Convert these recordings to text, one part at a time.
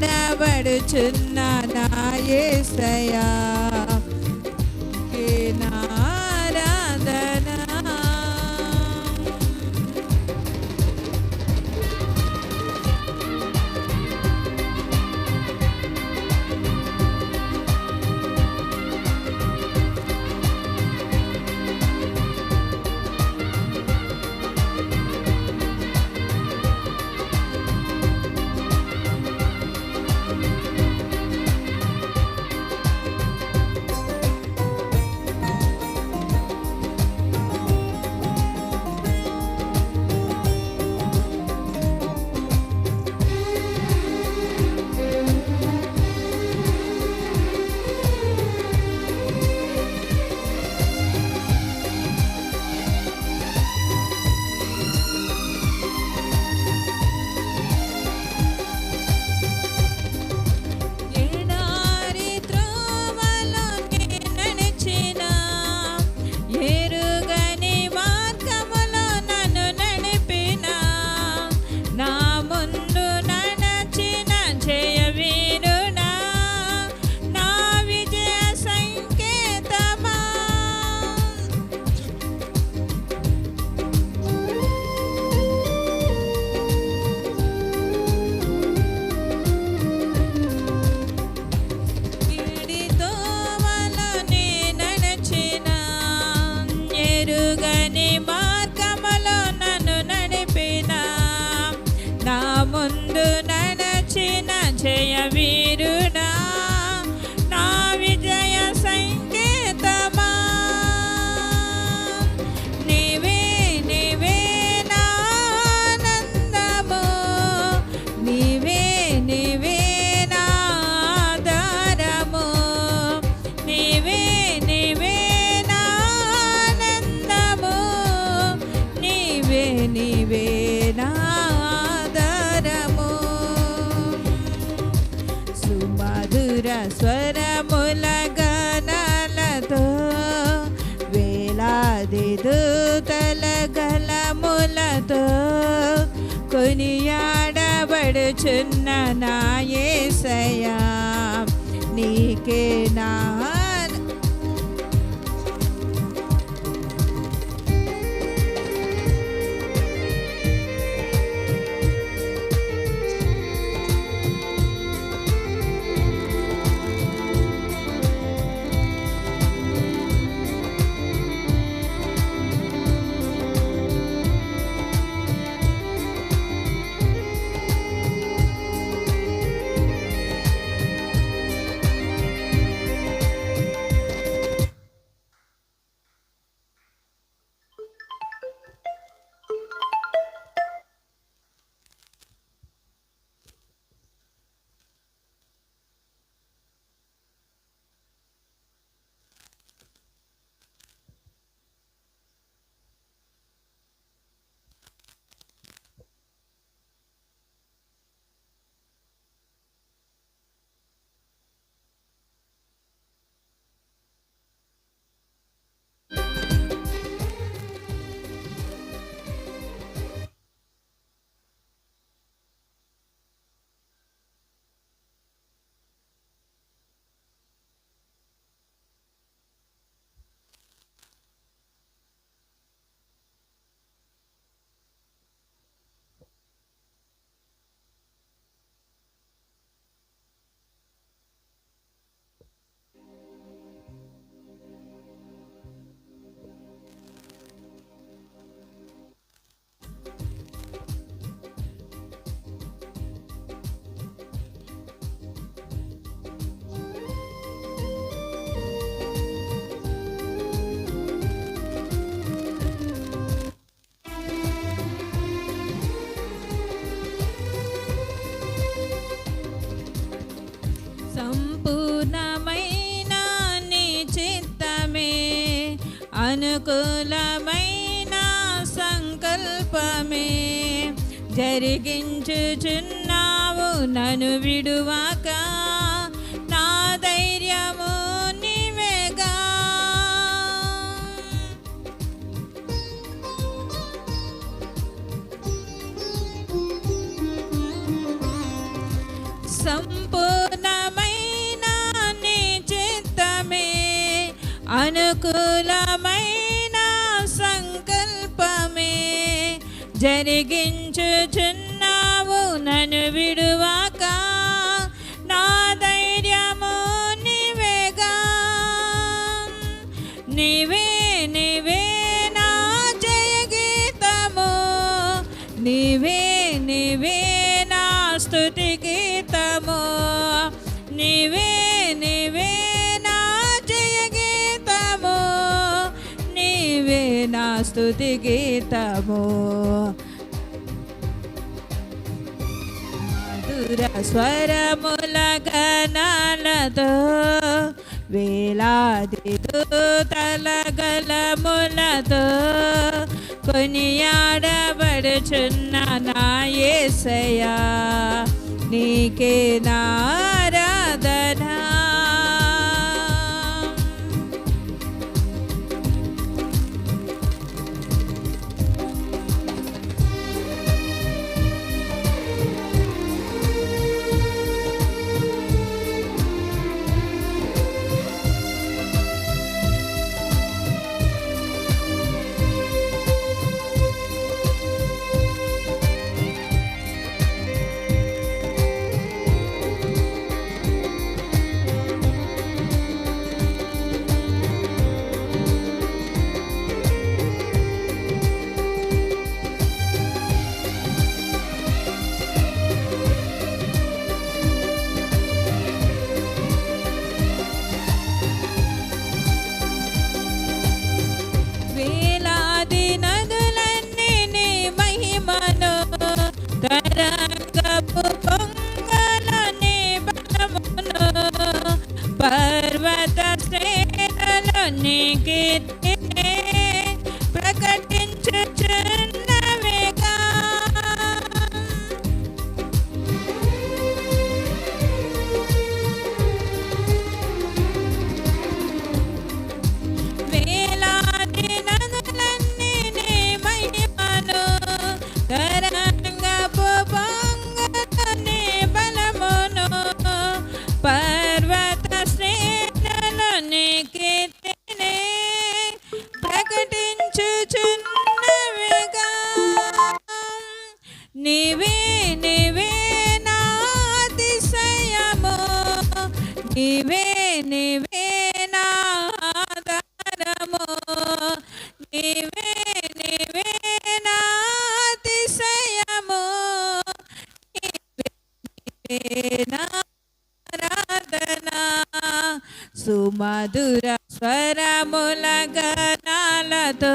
కొనియాడబడుచున్న నా ఏసయా ముందు నడచిన జయ వీరుడా నా విజయ సంకేతమా? నీవే నీవే నానందము నీవే నీవే నాదారము నీవే నీవే నానందము నీవే నీవే నిలుచున్న నాయసయా నీకే నా అనుకూలమైన సంకల్పమే జరిగించుచున్నావు నన్ను విడువాక. నా ధైర్యము నీవేగా. సంపూ అనుకూలమైన సంకల్పమే జరిగించుచున్నావు నన్ను విడువాక. నా ధైర్యము నీవేగా. నీవే నీవే నా జయగీతము. నీవే స్థుతి గీతము. మధుర స్వరముల గణాలతో వేలాది దూతల గలములతో కొనియాడబడుచున్న నా యేసయ్యా నీకే నారాధన పర్వత శ్రేణులు నీ సుమధుర స్వరముల గణాలతో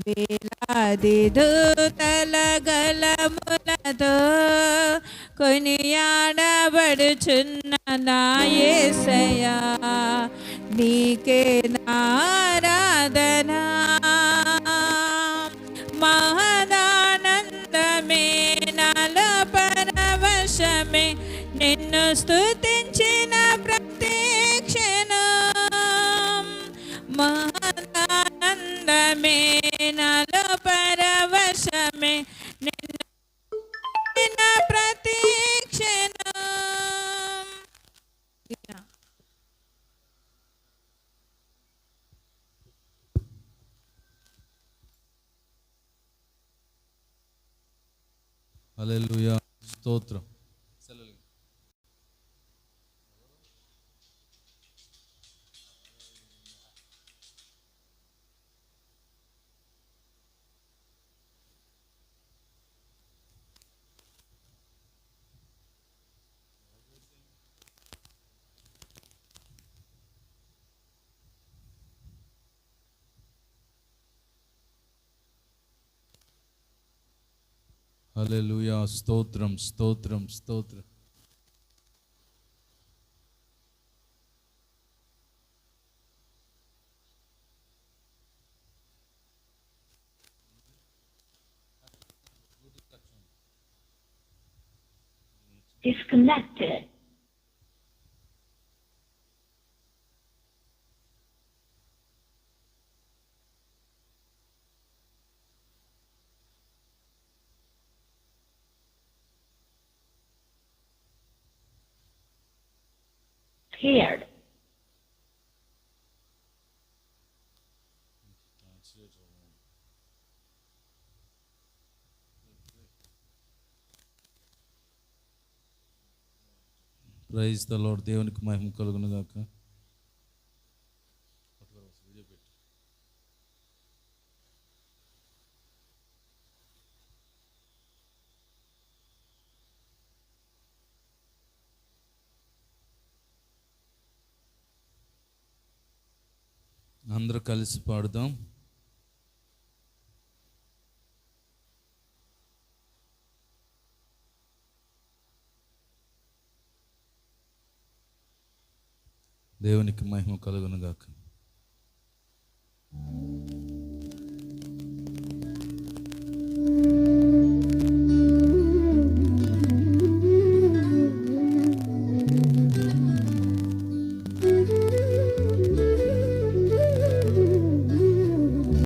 వేలాది దూతల గలములతో కొనియాడబడుచున్న నా నీకే నారాధనా మహదానందమే నాలో పరవశమే నిన్ను స్తుతించిన ప్రతి క్షణం హల్లెలూయా స్తోత్రం Hallelujah. Stotram, stotram, stotram. Disconnected. Paired. Praise the Lord దేవునికి మహిమ కలుగును గాక అందరూ కలిసి పాడుదాం. దేవునికి మహిమ కలుగును గాక